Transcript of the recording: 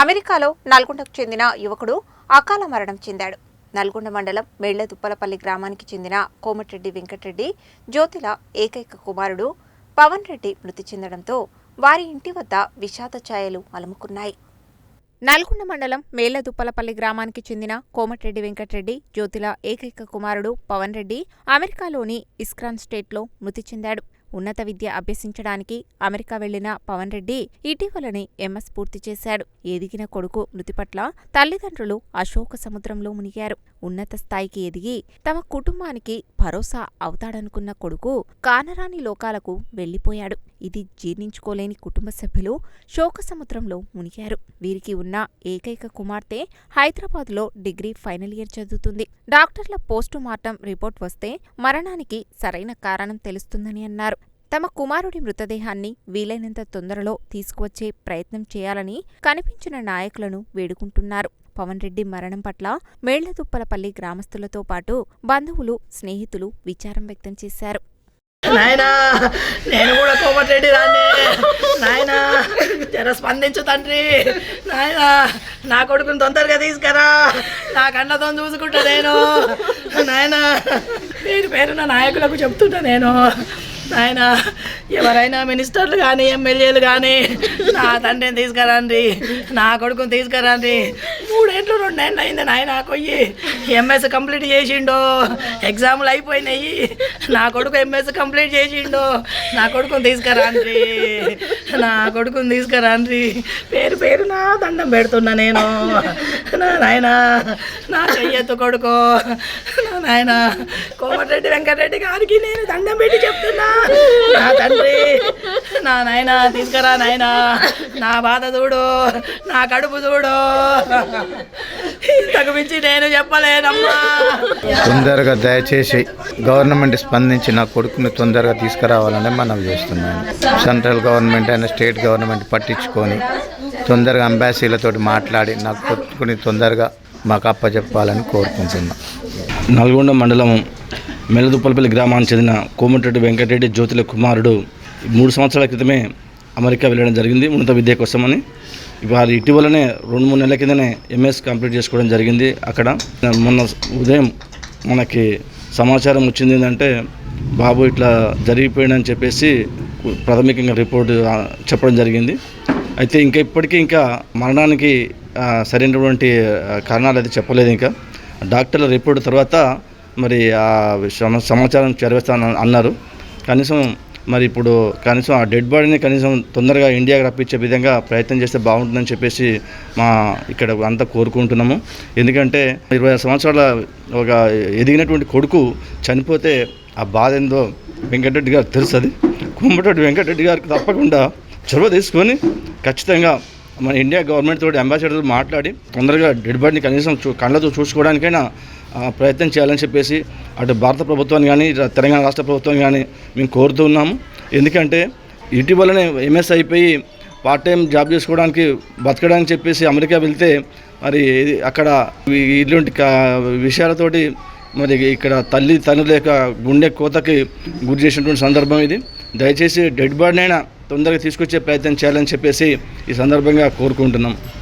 అమెరికాలో నల్గొండకు చెందిన యువకుడు అకాల మరణం చెందాడు. నల్గొండ మండలం మేళ్ళదుప్పలపల్లి గ్రామానికి చెందిన కోమటిరెడ్డి వెంకటరెడ్డి జ్యోతిల ఏకైక కుమారుడు పవన్ రెడ్డి మృతి చెందడంతో వారి ఇంటి వద్ద విషాద ఛాయలు అలుముకున్నాయి. నల్గొండ మండలం మేళ్ళదుప్పలపల్లి గ్రామానికి చెందిన కోమటిరెడ్డి వెంకటరెడ్డి జ్యోతిల ఏకైక కుమారుడు పవన్ రెడ్డి అమెరికాలోని ఇస్క్రాన్ స్టేట్లో మృతి చెందాడు. ఉన్నత విద్య అభ్యసించడానికి అమెరికా వెళ్ళిన పవన్ రెడ్డి ఇటీవలనే ఎంఎస్ పూర్తి చేశాడు. ఎదిగిన కొడుకు మృతి పట్ల తల్లిదండ్రులు అశోక సముద్రంలో మునిగారు. ఉన్నత స్థాయికి ఎదిగి తమ కుటుంబానికి భరోసా అవుతాడనుకున్న కొడుకు కానరాని లోకాలకు వెళ్ళిపోయాడు ఇది జీర్ణించుకోలేని కుటుంబ సభ్యులు శోక సముద్రంలో మునిగారు. వీరికి ఉన్న ఏకైక కుమార్తె హైదరాబాద్లో డిగ్రీ ఫైనల్ ఇయర్ చదువుతుంది. డాక్టర్ల పోస్టు మార్టం రిపోర్ట్ వస్తే మరణానికి సరైన కారణం తెలుస్తుందని అన్నారు. తమ కుమారుడి మృతదేహాన్ని వీలైనంత తొందరలో తీసుకువచ్చే ప్రయత్నం చేయాలని కనిపించిన నాయకులను వేడుకుంటున్నారు. పవన్ రెడ్డి మరణం పట్ల మేళ్ళదుప్పలపల్లి గ్రామస్తులతో పాటు బంధువులు స్నేహితులు విచారం వ్యక్తం చేశారు. నాయనా నేను కూడా కోమటిరెడ్డి రాని నాయనా జర స్పందించు తండ్రి. నాయనా నా కొడుకుని తొందరగా తీసుకురా. నా కన్నతో చూసుకుంటా నేను. నాయనా పేరు పేరు నా నాయకులకు చెప్తుంటా నేను. ఆయన ఎవరైనా మినిస్టర్లు కానీ ఎమ్మెల్యేలు కానీ నా తండ్రిని తీసుకురండి నా కొడుకుని తీసుకురండి. మూడేండ్లు రెండేళ్ళు అయింది నాయన కొయ్యి. ఎంఎస్ కంప్లీట్ చేసిండు ఎగ్జామ్లు అయిపోయినాయి. నా కొడుకు ఎంఎస్ కంప్లీట్ చేసిండు నా కొడుకుని తీసుకురండి. నా కొడుకుని తీసుకురండి. పేరు పేరు నా దండం పెడుతున్నా నేను. నా నాయన నా చెయ్యత్తు కొడుకు. నా నాయన కోమటిరెడ్డి వెంకటరెడ్డి గారికి నేను దండం పెట్టి చెప్తున్నా. నా తండ్రి నా నాయన తీసుకురా నాయన. నా బాధ చూడు నా కడుపు చూడు. ఇంతకు మించి నేను చెప్పలేనమ్మా. తొందరగా దయచేసి గవర్నమెంట్ స్పందించి నా కొడుకుని తొందరగా తీసుకురావాలని మనం చేస్తున్నాను. సెంట్రల్ గవర్నమెంట్ అయినా స్టేట్ గవర్నమెంట్ పట్టించుకొని తొందరగా అంబాసీలతో మాట్లాడి నా కొడుకుని తొందరగా మాకు అప్పచెప్పాలని కోరుకుంటున్నాను నల్గొండ మండలం మెల్లదుప్పలపల్లి గ్రామానికి చెందిన కోమటిరెడ్డి వెంకటరెడ్డి జ్యోతుల కుమారుడు మూడు సంవత్సరాల క్రితమే అమెరికా వెళ్ళడం జరిగింది. ఉన్నత విద్య కోసమని వారు ఇటీవలనే రెండు మూడు నెలల కిందనే ఎంఎస్ కంప్లీట్ చేసుకోవడం జరిగింది. అక్కడ మొన్న ఉదయం మనకి సమాచారం వచ్చింది ఏంటంటే బాబు ఇట్లా జరిగిపోయిందని చెప్పేసి ప్రాథమికంగా రిపోర్ట్ చెప్పడం జరిగింది. అయితే ఇంకా ఇప్పటికీ ఇంకా మరణానికి సరైనటువంటి కారణాలు అయితే చెప్పలేదు ఇంకా. డాక్టర్ల రిపోర్ట్ తర్వాత మరి ఆ సమాచారం చేరవేస్తాను అన్నారు. కనీసం మరి ఇప్పుడు కనీసం ఆ డెడ్ బాడీని కనీసం తొందరగా ఇండియాకి రప్పించే విధంగా ప్రయత్నం చేస్తే బాగుంటుందని చెప్పేసి మా ఇక్కడ అంతా కోరుకుంటున్నాము. ఎందుకంటే ఇరవై ఆరు సంవత్సరాల ఒక ఎదిగినటువంటి కొడుకు చనిపోతే ఆ బాధ ఏందో వెంకటరెడ్డి గారు తెలుస్తుంది. కుంభటరెడ్డి వెంకటరెడ్డి గారికి తప్పకుండా చొరవ తీసుకొని ఖచ్చితంగా మన ఇండియా గవర్నమెంట్ తోటి అంబాసిడర్ మాట్లాడి తొందరగా డెడ్ బాడీని కనీసం చూ కళ్ళతో చూసుకోవడానికైనా ప్రయత్నం చేయాలని చెప్పేసి అటు భారత ప్రభుత్వాన్ని కానీ తెలంగాణ రాష్ట్ర ప్రభుత్వాన్ని కానీ మేము కోరుతూ ఉన్నాము. ఎందుకంటే ఇటీవలనే ఎంఎస్ అయిపోయి పార్ట్ టైం జాబ్ చేసుకోవడానికి బతకడానికి చెప్పేసి అమెరికా వెళ్తే మరి అక్కడ ఇటువంటి విషయాలతోటి మరి ఇక్కడ తల్లి తండ్రుల యొక్క గుండె కోతకి గురి చేసినటువంటి సందర్భం ఇది. దయచేసి డెడ్ బాడీనైనా తొందరగా తీసుకొచ్చే ప్రయత్నం చేయాలని చెప్పేసి ఈ సందర్భంగా కోరుకుంటున్నాం.